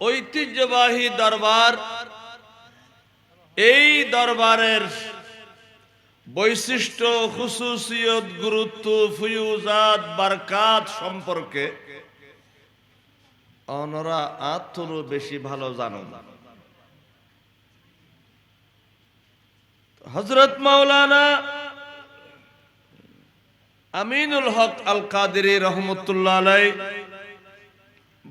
ঐতিহ্যবাহী দরবার, এই দরবারের বৈশিষ্ট্য খুশুসিয়ত গুরুত্ব, ফুয়ুজাত, বারকাত সম্পর্কে অনরা আত্মরও বেশি ভালো জানো হজরত মাওলানা আমিনুল হক আল কাদেরি রহমতুল্লাহ আলাই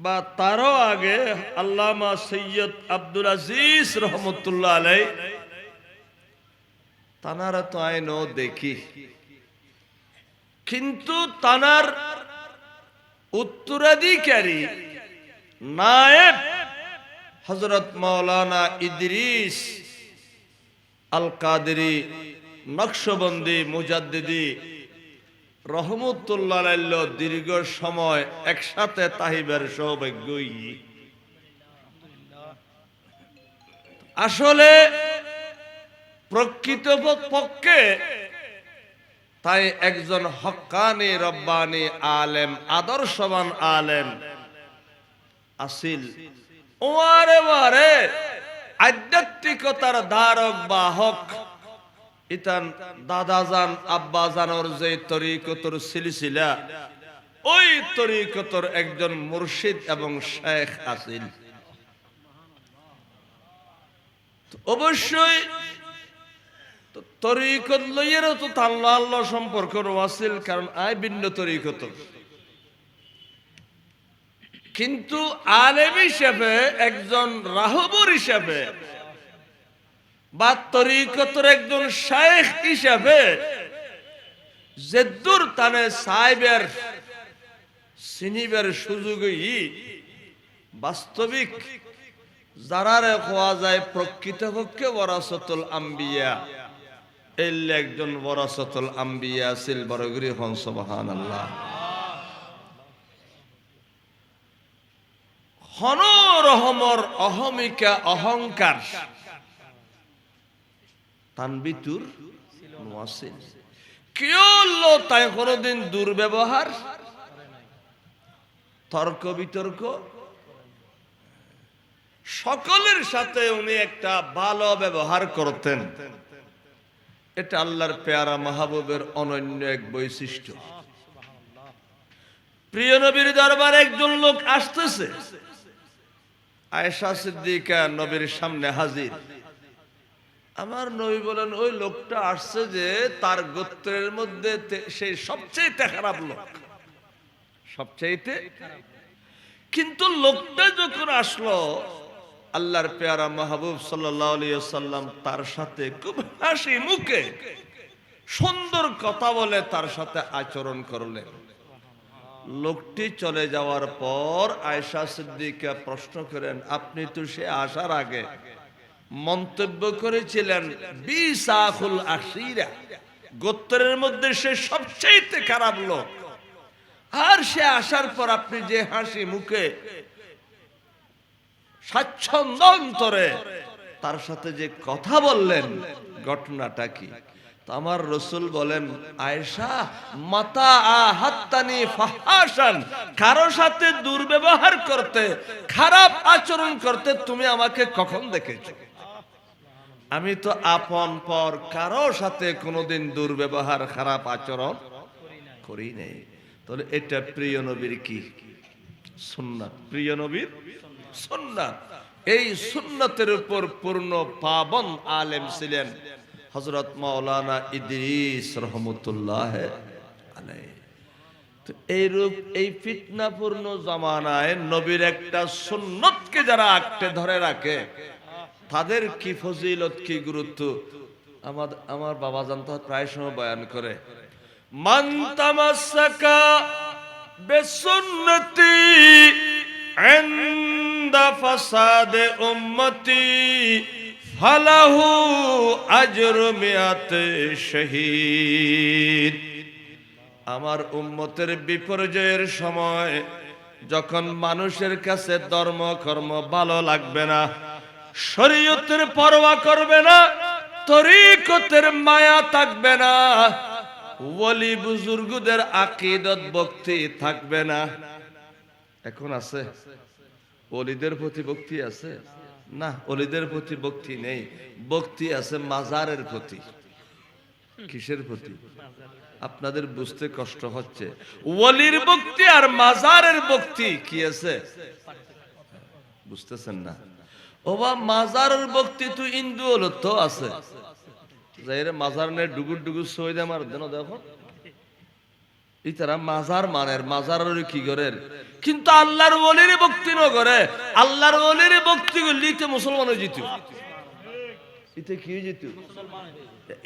বা তারও আগে আল্লামা সৈয়দ আব্দুল আজিজ রহমতুল্লাহ আলাই তানারা তো আইনও দেখি। কিন্তু তানার উত্তরাধিকারী নায়েব হজরত মৌলানা ইদ্রিস আল কাদেরি নকশবন্দি, মুজাদ্দিদি রহমতুল্লাহ দীর্ঘ সময় একসাথে তাহিবের সৌভাগ্যই। আসলে প্রকৃত পক্ষে তাই একজন হক্কানি রব্বানি আলেম, আদর্শবান আলেম আসিল। ওয়ারে ওয়ারে আধ্যাত্মিকতার ধারক বাহক ইতান দাদাজান, আব্বাজানোর যে তরিকতর সিলসিলা, ওই তরিকতর একজন মুর্শিদ এবং শেখ তো অবশ্যই তরিকত লইয়েরও তো তাল্লা আল্লাহ সম্পর্ক ওয়াসিল, কারণ আয় ভিন্ন তরিকত। কিন্তু আলেম হিসেবে, একজন রাহবর হিসেবে বা তরিকতর একজন শায়েখ হিসেবে জেদ্দুর তানে সাহেবের সিনিবের সুযোগই বাস্তবিক, যারারে কোয়া যায় প্রকৃতপক্ষে বরাসতুল আম্বিয়া। এলে একজন বরাসতুল আম্বিয়া সিল বরগরি হন সুবহান আল্লাহ হন রহমর অহমিকা অহংকার তানবিতুর কেউ তাই কোনোদিন দুর্ব্যবহার তর্ক বিতর্ক সকলের সাথে উনি একটা ভালো ব্যবহার করতেন। এটা আল্লাহর পেয়ারা মাহবুবের অনন্য এক বৈশিষ্ট্য। প্রিয় নবীর দরবার একজন লোক আসতেছে। আয়েশা সিদ্দিকা নবীর সামনে হাজির। আমার নবী বলেন, ওই লোকটা আসছে যে তার গোত্রের মধ্যে সেই সবচেয়ে খারাপ লোক। সবচাইতে কিন্তু লোকটা যখন আসলো, আল্লাহর পেয়ারা মাহবুব সাল্লাম তার সাথে খুব হাসি মুখে সুন্দর কথা বলে তার সাথে আচরণ করলেন। লোকটি চলে যাওয়ার পর আয়সা সিদ্দিকা প্রশ্ন করেন, আপনি তো সে আসার আগে মন্তব্য করেছিলেন বিসাহুল আশিরা গোত্রের মধ্যে সে সবচেয়ে খারাপ লোক। আর সে আসার পর আপনি যে হাসি মুখে স্বাচ্ছন্দ্য অন্তরে তার সাথে যে কথা বললেন, ঘটনাটা কি? আমার রসুল বলেন, আয়েশা মাতা আহাত্তানি ফাহাসান কারও সাথে দুর্ব্যবহার করতে, খারাপ আচরণ করতে তুমি আমাকে কখন দেখেছ? আমি তো আপন পর কারও সাথে কোনোদিন দুর্ব্যবহার, খারাপ আচরণ করি নাই। তাহলে এটা প্রিয় নবীর কি? সুন্নাত। প্রিয় নবীর সুন্নাত। এই সুন্নতের উপর পূর্ণ পাবন আলেম ছিলেন হজরত মাওলানা ইদ্রিস রহমতুল্লাহ তো এই রূপ এই ফিতনাপূর্ণ জামানায় নবীর একটা সুন্নতকে যারা আঁকতে ধরে রাখে তাদের কি ফজিলত, কি গুরুত্ব? আমার আমার বাবা জানতো, প্রায় সময় বয়ান করে। মান তামাসাকা বেসুন্নতি ইনদা ফাসাদে উম্মতি, ফালাহু আজর মিয়াতে শহীদ। আমার উম্মতের বিপর্যয়ের সময় যখন মানুষের কাছে ধর্ম কর্ম ভালো লাগবে না শরীয়তের পরোয়া করবে না, তরিকতের মায়া থাকবে না, ওলি বুজুর্গদের আকিদত ভক্তি থাকবে না। এখন আছে অলিদের প্রতি ভক্তি আছে? না অলিদের প্রতি ভক্তি নেই। ভক্তি আছে মাজারের প্রতি। কিসের প্রতি? আপনাদের বুঝতে কষ্ট হচ্ছে। ওলির ভক্তি আর মাজারের ভক্তি কি আছে? বুঝতেছেন না? ওবা মাজারের ভক্তি তো হিন্দু হলো আছে। যাইরে মাজার নে ডুগুর ডুগুর সই দে আমার দেন, দেখো। ইতারা মাজার মানের মাজারের কি করে? কিন্তু আল্লাহর ওলির ভক্তি ন করে। আল্লাহর ওলির ভক্তি করলে ইতে মুসলমান জিত ইতে কি জিত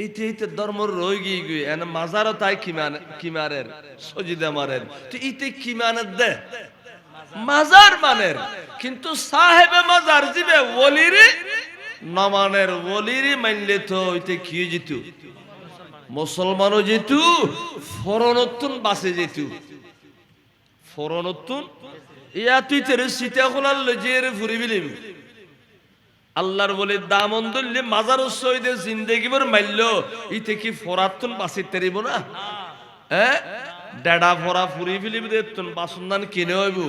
ইতে ইতে ধর্ম রই গিয়ে গিয়ে এনে মাজারও তাই কিমান কিমারের সজিদে মারের? তো ইতে কিমানের দে? মাজার মানের, কিন্তু সাহেবে মাজার জিবে ওলিরে নমানের ওলিরে মানলে তো ইতে কি জিত? মুসলমানও যেতু ফরনতুন বাসে যেতু ফরনতুন? ইয়া তুই তেরে সীতা খোলার লজিয়ে ফুরি বিলিম। আল্লাহর বলে দামন ধরলে মাজার সইদে জিন্দেগি বর মাইল ইতে কি ফরাতুন বাসি তেরিব না? হ্যাঁ ডেডা ফরা ফুরি ফিলিম দেখতুন বাসন্দান কিনে হইব।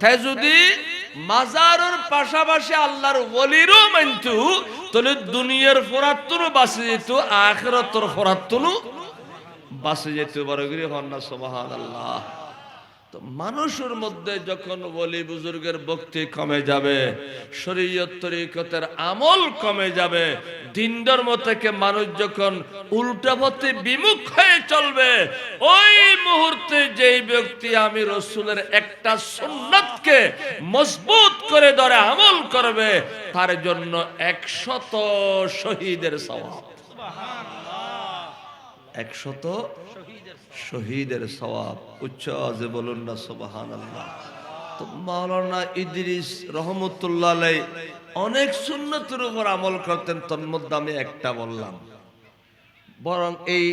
তাই যদি মাজারের পাশাপাশি আল্লাহর ওলিরও মানতু, তাহলে দুনিয়ার ফরাতুন বাঁচে যেত, আখরাতর ফরাতুন বাঁচে যেত। বড় করে হন্না সুবহান আল্লাহ মানুষের মধ্যে যখন বলি বুজুর্গের ভক্তি কমে যাবে, শরীয়ত তরিকতের আমল কমে যাবে দিন ধর্ম থেকে মানুষ যখন উল্টা পথে বিমুখ হয়ে চলবে, ওই মুহূর্তে যেই ব্যক্তি আমি রসুলের একটা সুন্নতকে মজবুত করে ধরে আমল করবে, তার জন্য একশত শহীদের স্বভাব একশত শহীদের সওয়াব। উচ্চ আজে বলুন না সুবহান আল্লাহ তো মাওলানা ইদ্রিস রহমতুল্লাহ অনেক সুন্নতের উপর আমল করতেন তন্মধ্যে আমি একটা বললাম। বরং এই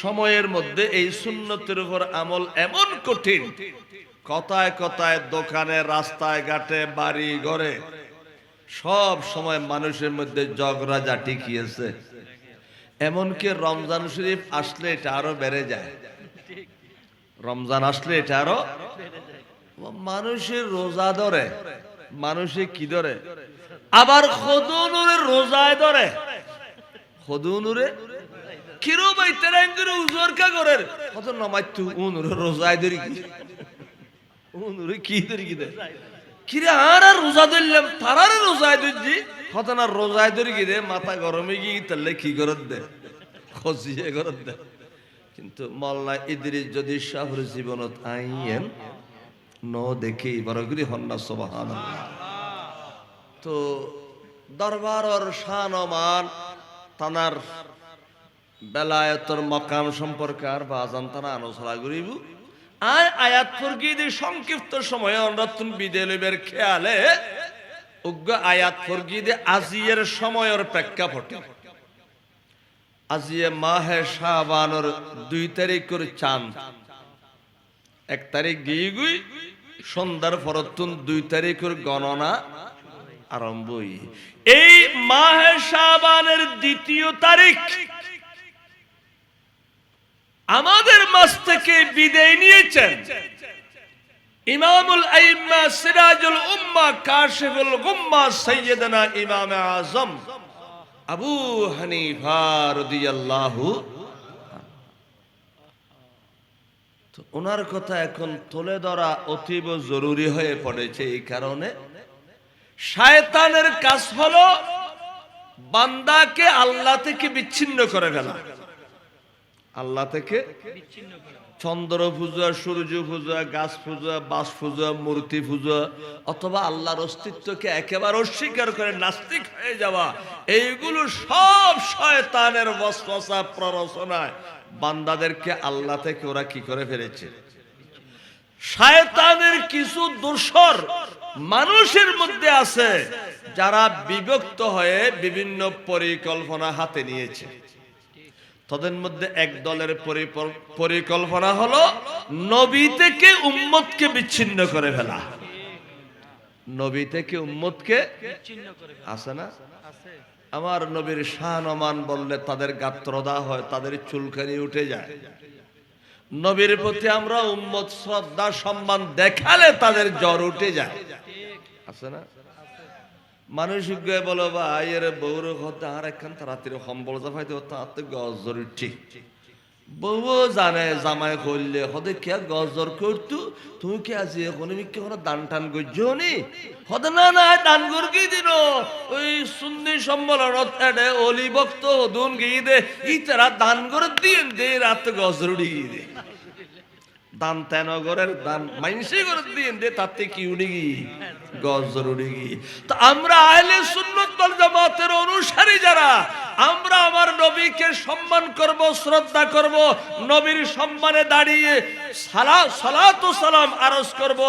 সময়ের মধ্যে এই সুন্নতের উপর আমল এমন কঠিন, কথায় কথায় দোকানে, রাস্তায় ঘাটে, বাড়ি, ঘরে, সব সময় মানুষের মধ্যে জগরা জাটি কিয়েছে এমনকি রমজান শরীফ আসলে এটা আরও বেড়ে যায়। রমজান আসলে এটা আরও মানুষের রোজা ধরে, মানুষে কি ধরে? আবার খদুনুরে রোজায় ধরে। খদুনুরে কিরো ভাই তেরাঙ্গুরে উজোর কা করে কত নমাই তু উনুরে রোজায় ধরি কি? উনুরে কি ধরি কি দে কিরে রোজা ধরলাম, তারারে রোজায় ধরছি। রোজায় ধরি দে মাথা গরমে গিয়ে তাহলে কি করত দে? খসিয়ে করত দে। কিন্তু মল্লা ইদ্রিস যদি শাহর জীবনত আইয়েন, ন দেখে বরগুরি হন্না সবহান তো দরবারর শান মান, তানার বেলায়তর মকাম সম্পর্কে আর বাজান তারা আলোচনা করিব। আয় আয়াত ফরগিদের সংক্ষিপ্ত সময়ে অনরত্ন বিদেলবের খেয়ালে উগ্র আয়াত ফরগিদে আজিয়ের সময়ের প্রেক্ষাপটে। আজিয়ে মাহে শাহবানোর দুই তারিখের চাঁদ। এক তারিখ গিয়ে গুই সন্ধ্যার ফরতুন দুই তারিখের গণনা আরম্ভ এই মাহে শাহবানের দ্বিতীয় তারিখ আমাদের মাস থেকে বিদায় নিয়েছেন। ইমামুল আইম্মা সিরাজুল উম্মা কাশিফুল গুম্মা সৈয়দনা ইমাম আজম আবু হানিফা রাদিয়াল্লাহু তো ওনার কথা এখন তুলে ধরা অতীব জরুরি হয়ে পড়েছে এই কারণে শায়তানের কাজ হলো বান্দাকে আল্লাহ থেকে বিচ্ছিন্ন করে ফেলা। আল্লাহ থেকে চন্দ্র পূজা, সূর্য পূজা, গাছ পূজা বাস পূজা, মূর্তি পূজা, অথবা আল্লাহর অস্তিত্বকে একেবারে অস্বীকার করে নাস্তিক হয়ে যাওয়া, এইগুলো সব শয়তানের বসবসা প্ররোচনায়। বান্দাদেরকে আল্লাহ থেকে ওরা কি করে ফেলেছে? শয়তানের কিছু দোষর মানুষের মধ্যে আছে, যারা বিভক্ত হয়ে বিভিন্ন পরিকল্পনা হাতে নিয়েছে। তাদের মধ্যে এক দলের পরিকল্পনা হলো নবী থেকে উম্মতকে বিচ্ছিন্ন করে ফেলা। নবী থেকে উম্মতকে আছে না? আমার নবীর শান অমান বললে তাদের গাত্রদা হয়, তাদের চুলকানি উঠে যায়। নবীর প্রতি আমরা উম্মত শ্রদ্ধা, সম্মান দেখালে তাদের জ্বর উঠে যায়। আছে না? মানুষ গয়ে বলো, ভাই, এর বউর হতে আর একখান তাড়াতাড়ি সম্বল জাফাইতে তার তো গজর ঠিক বউ জানে, জামাই করলে হদে কে গজর করতু? তুমি কি আজি এখন কি দান টান করছ নি? হদে না না দান করকি দিন? ওই সুন্নি সম্মেলনত এডে অলি ভক্ত গিয়ে দে ই দান করে দিন, দে, রাত গজর উড়িয়ে দে। দান তেনগরের দান মাইনসি করে দিন দে তাতে কি উড়ি গি গজর উড়ি গি তো আমরা আহলে সুন্নত ওয়াল জামাতের অনুসারী যারা, আমরা আমার নবীকে সম্মান করব, শ্রদ্ধা করব, নবীর সম্মানে দাঁড়িয়ে সালা, সালাতু সালাম আরজ করব,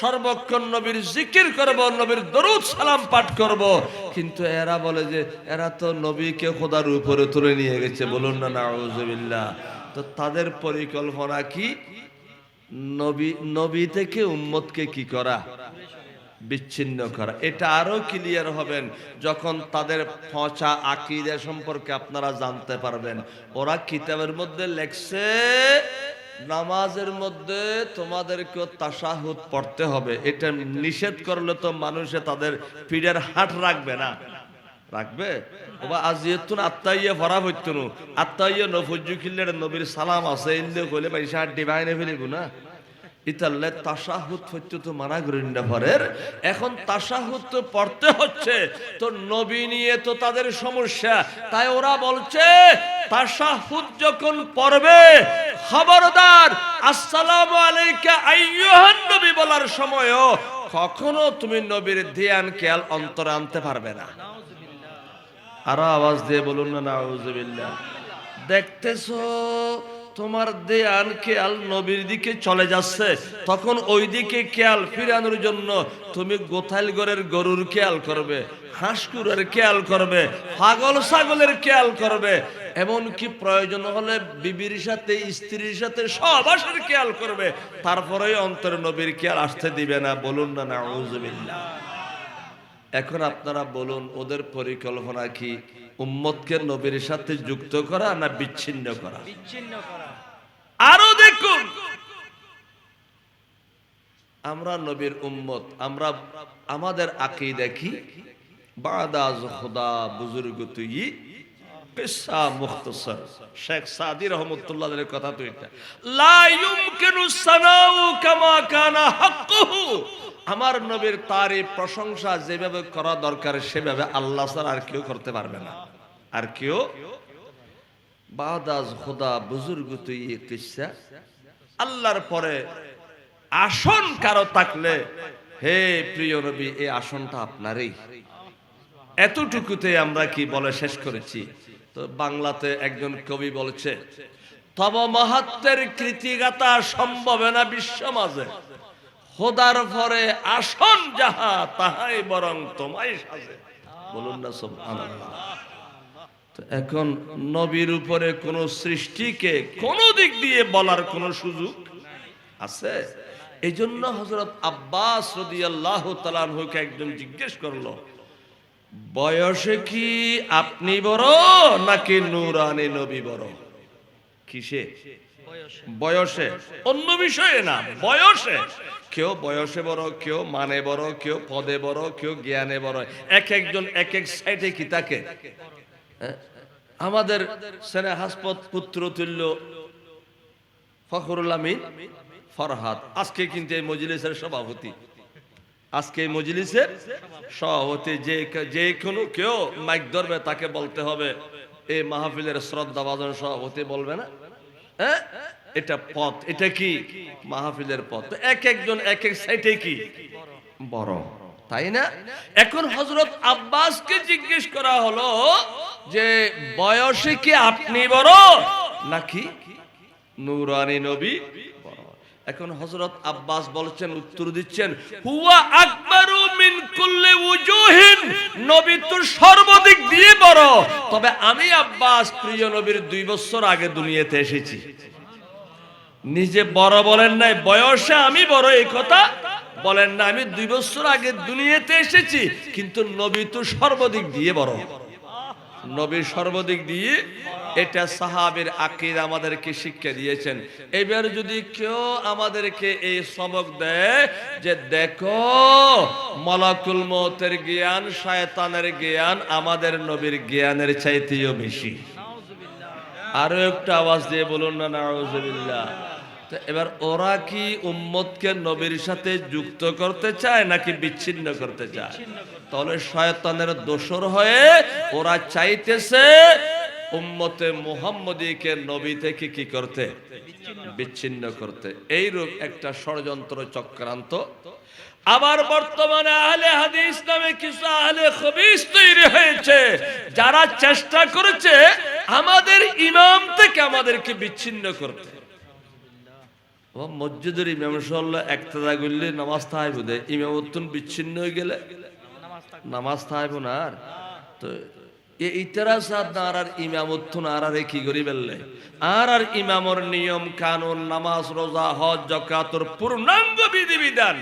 সর্বক্ষণ নবীর জিকির করব, নবীর দরুদ সালাম পাঠ করব। কিন্তু এরা বলে যে, এরা তো নবীকে খোদার উপরে তুলে নিয়ে গেছে। বলুন না, নাউজুবিল্লাহ। তো তাদের পরিকল্পনা কি? নবী নবী থেকে উম্মতকে কি করা? বিচ্ছিন্ন করা। এটা আরও ক্লিয়ার হবেন, যখন তাদের পচা আকিদা সম্পর্কে আপনারা জানতে পারবেন। ওরা কিতাবের মধ্যে লেখছে, নামাজের মধ্যে তোমাদেরকে তাসাহুদ পড়তে হবে। এটা নিষেধ করলে তো মানুষে তাদের পিঠের হাট রাখবে না। রাখবে? ওবা আজ যেহেতু আত্মাইয়ে ভরা হইতো নু আত্মাইয়ে নফজ্জু কিল্লে নবীর সালাম আছে ইল্লে কইলে পয়সা ডিভাইনে ফেলিব না? ইতাল্লে তাসাহুদ হচ্ছে তো মানা গরিন্ডা ভরের। এখন তাসাহুদ তো পড়তে হচ্ছে, তো নবী নিয়ে তো তাদের সমস্যা। তাই ওরা বলছে তাসাহুদ যখন পড়বে, খবরদার, আসসালামু আলাইকা আইয়ুহান নবী বলার সময়ও কখনো তুমি নবীর ধ্যান, খেয়াল, অন্তরে আনতে পারবে না। আরও আওয়াজ দিয়ে বলুন না, নাউজুবিল্লাহ। দেখতেছো, তোমার দেয়ান খেয়াল নবীর দিকে চলে যাচ্ছে। তখন ওই দিকে খেয়াল ফিরানোর জন্য তুমি গোথাইল গড়ের গরুর খেয়াল করবে, হাঁসকুরের খেয়াল করবে পাগল ছাগলের খেয়াল করবে। এমন কি প্রয়োজন হলে বিবির সাথে, স্ত্রীর সাথে সবাসের খেয়াল করবে। তারপরে অন্তর নবীর খেয়াল আসতে দিবে না। বলুন না না এখন আপনারা বলুন ওদের পরিকল্পনা কি? উম্মতকে নবীর সাথে যুক্ত করা না বিচ্ছিন্ন করা? বিচ্ছিন্ন করা। আরও দেখুন। আমরা নবীর উম্মত আমরা আমাদের আকি দেখি বাদাজ খোদা বুজুর্গ তুই কিসা মুখতসর। শেখ সাদি রহমতুল্লাহ এর কথা তো এটা। লা ইউমকিনু সানাউ কামা কানা হাক্কুহু। আমার নবীর তারই প্রশংসা যেভাবে করা দরকার, সেভাবে আল্লাহ স্যার আর কেউ করতে পারবে না। আর কেউ? বাদাজ খোদা বুজুর্গ তুই কিসা। আল্লাহর পরে আসন কারও থাকলে, হে প্রিয় নবী, এই আসনটা আপনারই। এতটুকুতে আমরা কি বলে শেষ করেছি? তো বাংলাতে একজন কবি বলছে, তব মাহাত্মের কৃতিগাতা সম্ভব না বিশ্ব মাঝে। খোদার পরে আসন যাহা, তাহাই বরং তোমায় সাজে। বলুন না সুবহানাল্লাহ। এখন নবীর উপরে কোন সৃষ্টিকে কোন দিক দিয়ে বলার কোন সুযোগ আছে? এই জন্য হজরত আব্বাস রদিয়াল্লাহ তালানহুকে একজন জিজ্ঞেস করল, বয়সে কি আপনি বড় নাকি নুরানি নবী বড়? কিসে? বয়সে। অন্য বিষয়ে না বয়সে। কেউ বয়সে বড় কেউ মানে বড় কেউ পদে বড় কেউ জ্ঞানে বড়। এক একজন এক এক সাইডে কি থাকে হ্যাঁ? আমাদের সেনে হাসপত পুত্র তুল্য ফখরুল আমিন ফরহাদ। আজকে কিন্তু এই মজলিসের সভাপতি। আজকে এই মজলিসের সভাপতি। যে যে কোনো কেউ মাইক ধরবে তাকে বলতে হবে। এই মাহফিলের শ্রদ্ধা বাজন সভাপতি বলবে না? হ্যাঁ? এটা পথ। এটা কি? মাহফিলের পথ। এক একজন, এক এক সাইডে কি? বড়। তাই না? এখন হজরত আব্বাসকে জিজ্ঞেস করা হলো যে, বয়সে কি আপনি বড়? নাকি? নুরানি নবী বড়? এখন হজরত আব্বাস বলছেন, উত্তর দিচ্ছেন, হুয়া আকবারু মিন কুল্লি উজুহিন। নবী তো সর্বাধিক দিয়ে বড়। তবে আমি আব্বাস, প্রিয় নবীর দুই বছর আগে দুনিয়াতে এসেছি। নিজে বড় বলেন নাই, বয়সে আমি বড়, এই কথা বলেন না আমি দুই বছর আগে দুনিয়াতে এসেছি, কিন্তু নবী তো সর্বাধিক দিয়ে বড়। নবী সর্বদিক দিয়ে এটা সাহাবের আকিদ আমাদেরকে শিক্ষা দিয়েছেন। এবার যদি কেউ আমাদেরকে এই সবক দেয় যে দেখো, মলাকুল মতের জ্ঞান, শায়তানের জ্ঞান, আমাদের নবীর জ্ঞানের চাইতেও বেশি। আরও একটা আওয়াজ দিয়ে বলুন না, নাউজুবিল্লাহ। এবার ওরা কি উম্মতকে নবীর সাথে যুক্ত করতে চায় নাকি বিচ্ছিন্ন করতে চায়? তাহলে শয়তানের দোসর হয়ে ওরা চাইতেছে উম্মতে মুহাম্মদীকে নবী থেকে কি করতে? বিচ্ছিন্ন করতে। এইরূপ একটা ষড়যন্ত্র চক্রান্ত। আবার বর্তমানে আহলে হাদিস নামে কিছু আহলে খবিস তৈরি হয়েছে। যারা চেষ্টা করেছে আমাদের ইমাম থেকে আমাদেরকে বিচ্ছিন্ন করতে। ও মসজিদের ইমাম সাল্লাহ একতাদা করলে নামাজ থাকব দে ইমাম উত্তন বিচ্ছিন্ন হয়ে গেলে নামাজ থাকব না আর। তো ইতারা সাদ না, আর ইমাম উত্তন আর আর কি করি বেললে? আর আর ইমামর নিয়ম, কানুন, নামাজ, রোজা, হজ জকাতর পূর্ণাঙ্গ বিধিবিধান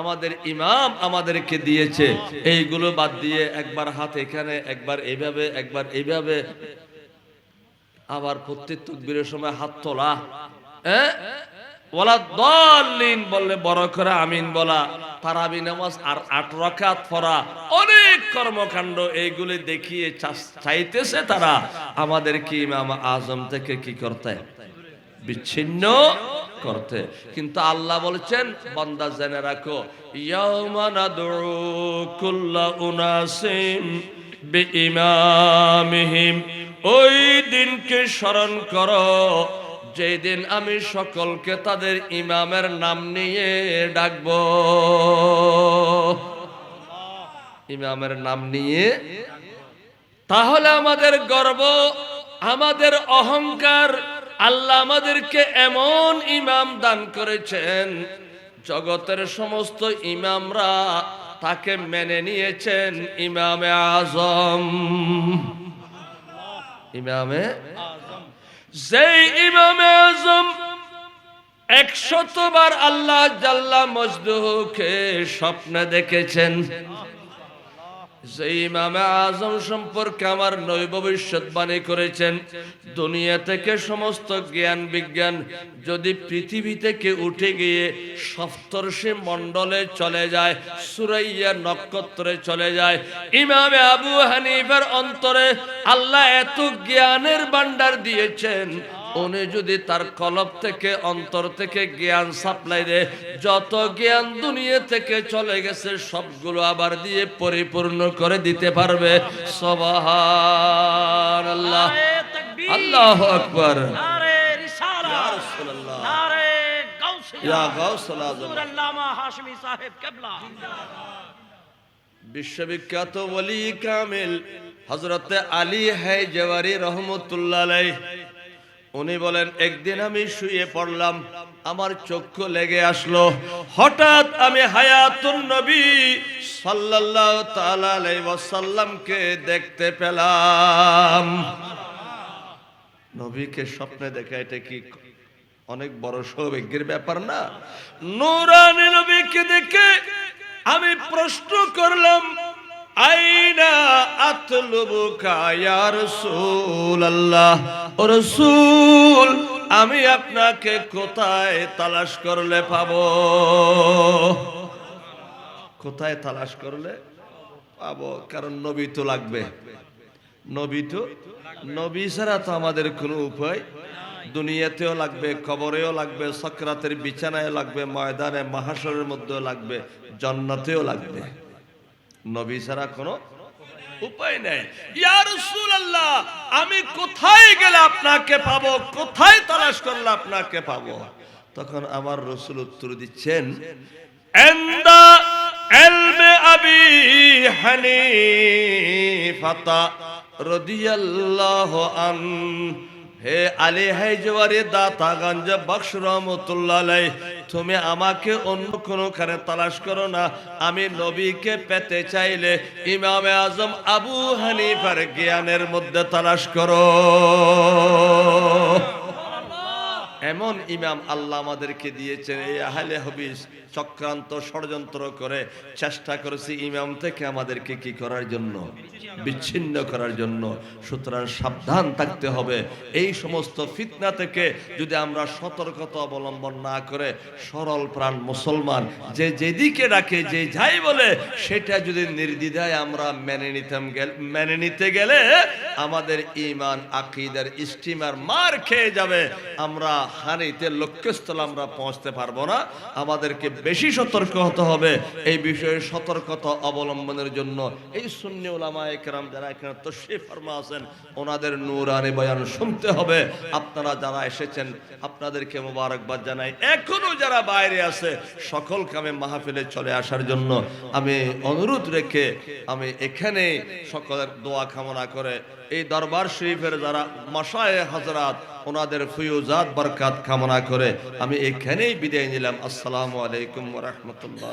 আমাদের ইমাম আমাদেরকে দিয়েছে। এইগুলো বাদ দিয়ে একবার হাত এখানে, একবার এইভাবে একবার এইভাবে। আবার প্রত্যেক তকবীরের সময় হাত তোলা। হ্যাঁ? বলা দলিন বললে, বড় করে আমিন বলা। তারাবি নামাজ আর আট রকাত পড়া, অনেক কর্মকাণ্ড এইগুলি দেখিয়ে চাইতেছে তারা। আমাদের কি ইমাম আজম থেকে কি করতে? বিচ্ছিন্ন করতে। কিন্তু আল্লাহ বলছেন, বান্দা জেনে রাখো, ইয়াউমা নাদউ কুল্লা উনাসিম বিইমামিহিম। ওই দিনকে স্মরণ করো যেদিন আমি সকলকে তাদের ইমামের নাম নিয়ে ডাকব। ইমামের নাম নিয়ে? তাহলে আমাদের গর্ব, আমাদের অহংকার, আল্লাহ আমাদেরকে এমন ইমাম দান করেছেন, জগতের সমস্ত ইমামরা তাকে মেনে নিয়েছেন ইমামে আজম। ইমামে যেই ইমামে আজম একশতবার আল্লাহ জাল্লা মজদুকে স্বপ্নে দেখেছেন। সেই ইমামে আজম সম্পর্কে আমার নই ভবিষ্যৎবাণী করেছেন, দুনিয়া থেকে সমস্ত জ্ঞান বিজ্ঞান যদি পৃথিবী থেকে উঠে গিয়ে সপ্তর্ষি মণ্ডলে চলে যায়, সুরাইয়া নক্ষত্রে চলে যায়, ইমামে আবু হানিফার অন্তরে আল্লাহ এত জ্ঞানের ভান্ডার দিয়েছেন উনি যদি তার কলব থেকে অন্তর থেকে জ্ঞান সাপ্লাই দেয় যত জ্ঞান দুনিয়া থেকে চলে গেছে সবগুলো আবার দিয়ে পরিপূর্ণ করে দিতে পারবে। সবাহান আল্লাহ আল্লাহ আকবার। বিশ্ববিখ্যাত ওলি কামিল হজরতে আলী হাই জওয়ারি রহমতুল্লাহ। উনি বলেন, একদিন আমি শুয়ে পড়লাম, আমার চক্ষু লেগে আসলো। হঠাৎ আমি হায়াতুন নবী সাল্লাল্লাহু তাআলা আলাইহি ওয়াসাল্লামকে দেখতে পেলাম। নবীকে স্বপ্নে দেখা, এটা কি অনেক বড় সৌভাগ্যের ব্যাপার না? নুরানি নবীকে দেখে আমি প্রশ্ন করলাম আমি আপনাকে কোথায় তালাশ করলে পাবো? কোথায় তালাশ করলে পাবো? কারণ নবী তো লাগবে। নবী তো, নবী ছাড়া তো আমাদের কোনো উপায় দুনিয়াতেও লাগবে, কবরেও লাগবে, সক্রাতের বিছানায় লাগবে, ময়দানে মাহাসরের মধ্যেও লাগবে, জন্নতেও লাগবে। নবী ছাড়া কোনো উপায় নেই। রাসূলুল্লাহ, আমি কোথায় গেলে আপনাকে পাবো? কোথায় তালাশ করলে আপনাকে পাবো? তখন আমার রসুল উত্তর দিচ্ছেন আবি হানিফাতা রাদিয়াল্লাহু আন হে আলী হাই জোয়ারে দাতা গঞ্জ বক্স রহমতুল্লাহ তুমি আমাকে অন্য কোনো খানে তালাশ করো না। আমি নবীকে পেতে চাইলে ইমাম আজম আবু হানিফার জ্ঞানের মধ্যে তালাশ করো। এমন ইমাম আল্লাহ আমাদেরকে দিয়েছেন এই আহলে হবিস চক্রান্ত ষড়যন্ত্র করে চেষ্টা করেছি ইমাম থেকে আমাদেরকে কি করার জন্য? বিচ্ছিন্ন করার জন্য। সুতরাং সাবধান থাকতে হবে। এই সমস্ত ফিতনা থেকে যদি আমরা সতর্কতা অবলম্বন না করে সরল প্রাণ মুসলমান, যে যেদিকে ডাকে, যে যাই বলে, সেটা যদি নির্দ্বিধায় আমরা মেনে নিতাম মেনে নিতে গেলে আমাদের ইমান আকিদের স্টিমার মার খেয়ে যাবে। আমরা হানিতে লক্ষ্যস্থল আমরা পৌঁছতে পারব না। আমাদেরকে বেশি সতর্ক হতে হবে। এই বিষয়ে সতর্কতা অবলম্বনের জন্য এই সুন্নি ওলামা একরাম যারা এখানে তশরিফ ফরমা আছেন ওনাদের নূরানি বয়ান শুনতে হবে। আপনারা যারা এসেছেন, আপনাদেরকে মোবারকবাদ জানাই। এখনও যারা বাইরে আছে সকল কামে মাহফিলে চলে আসার জন্য আমি অনুরোধ রেখে আমি এখানে সকলের দোয়া কামনা করে, এই দরবার শরীফের যারা মশায় হজরাত ওনাদের ফুয়ুজাত বরকাত কামনা করে আমি এখানেই বিদায় নিলাম। আসসালামু আলাইকুম রহমতুল্লাহ